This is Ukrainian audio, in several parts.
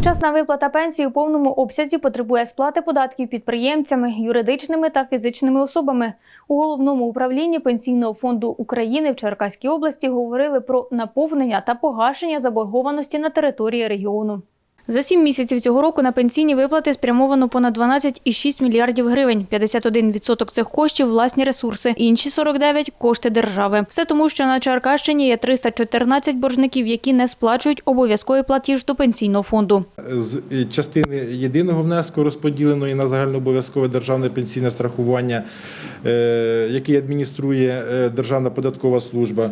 Вчасна виплата пенсії у повному обсязі потребує сплати податків підприємцями, юридичними та фізичними особами. У головному управлінні пенсійного фонду України в Черкаській області говорили про наповнення та погашення заборгованості на території регіону. За сім місяців цього року на пенсійні виплати спрямовано понад 12,6 мільярдів гривень. 51% цих коштів – власні ресурси, інші 49 – кошти держави. Все тому, що на Черкащині є 314 боржників, які не сплачують обов'язковий платіж до пенсійного фонду. З частини єдиного внеску розподіленої на загальнообов'язкове державне пенсійне страхування, е, який адмініструє е, Державна податкова служба,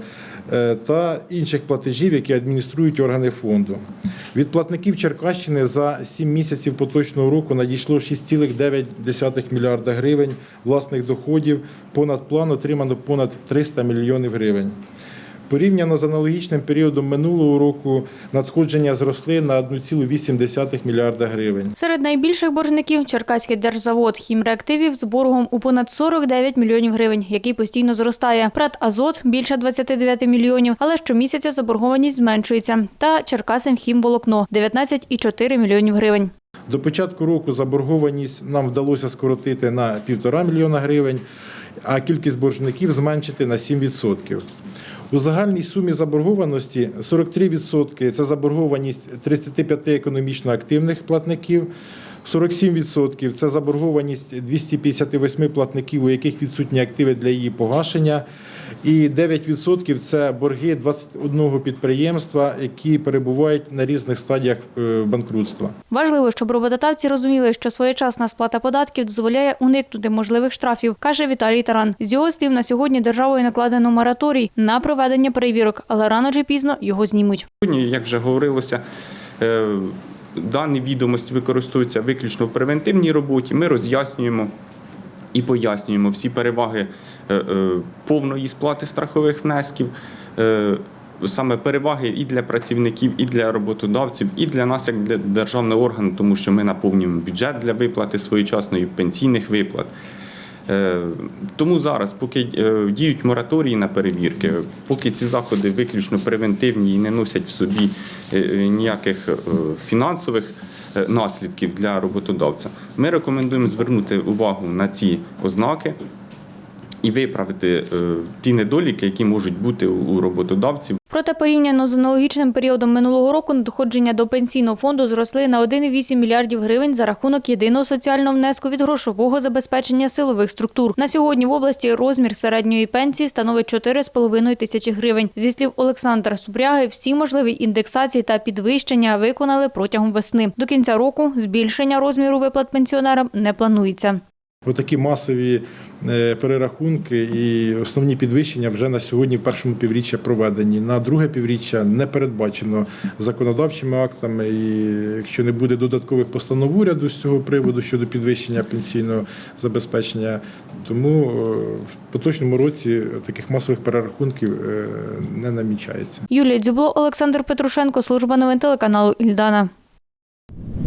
е, та інших платежів, які адмініструють органи фонду. Від платників Черкащини за 7 місяців поточного року надійшло 6,9 мільярда гривень власних доходів. Понад план отримано понад 300 мільйонів гривень. Порівняно з аналогічним періодом минулого року надходження зросли на 1,8 мільярда гривень. Серед найбільших боржників – Черкаський держзавод хімреактивів з боргом у понад 49 мільйонів гривень, який постійно зростає. Прат Азот – більше 29 мільйонів, але щомісяця заборгованість зменшується. Та Черкасимхімволокно – 19,4 мільйонів гривень. До початку року заборгованість нам вдалося скоротити на 1,5 мільйона гривень, а кількість боржників зменшити на 7%. У загальній сумі заборгованості 43% – це заборгованість 35 економічно активних платників, 47% – це заборгованість 258 платників, у яких відсутні активи для її погашення, і 9% – це борги 21 підприємства, які перебувають на різних стадіях е, банкрутства. Важливо, щоб роботодавці розуміли, що своєчасна сплата податків дозволяє уникнути можливих штрафів, каже Віталій Таран. З його слів, на сьогодні державою накладено мораторій на проведення перевірок, але рано чи пізно його знімуть. Сьогодні, як вже говорилося, е, дані відомості використовуються виключно в превентивній роботі. Ми роз'яснюємо і пояснюємо всі переваги повної сплати страхових внесків. е, Саме переваги і для працівників, і для роботодавців, і для нас, як для державного органу, тому що ми наповнюємо бюджет для виплати своєчасної пенсійних виплат. Е, Тому зараз, поки е, діють мораторії на перевірки, поки ці заходи виключно превентивні і не носять в собі е, е, ніяких е, фінансових е, наслідків для роботодавця, ми рекомендуємо звернути увагу на ці ознаки і виправити е, ті недоліки, які можуть бути у роботодавців. Проте порівняно з аналогічним періодом минулого року надходження до пенсійного фонду зросли на 1,8 мільярдів гривень за рахунок єдиного соціального внеску від грошового забезпечення силових структур. На сьогодні в області розмір середньої пенсії становить 4,5 тисячі гривень. Зі слів Олександра Супряги, всі можливі індексації та підвищення виконали протягом весни. До кінця року збільшення розміру виплат пенсіонерам не планується. Отакі масові е, перерахунки і основні підвищення вже на сьогодні в першому півріччя проведені. На друге півріччя не передбачено законодавчими актами. І якщо не буде додаткових постанов уряду з цього приводу щодо підвищення пенсійного забезпечення, тому е, в поточному році таких масових перерахунків е, не намічається. Юлія Дзюбло, Олександр Петрушенко, служба новин телеканалу Ільдана.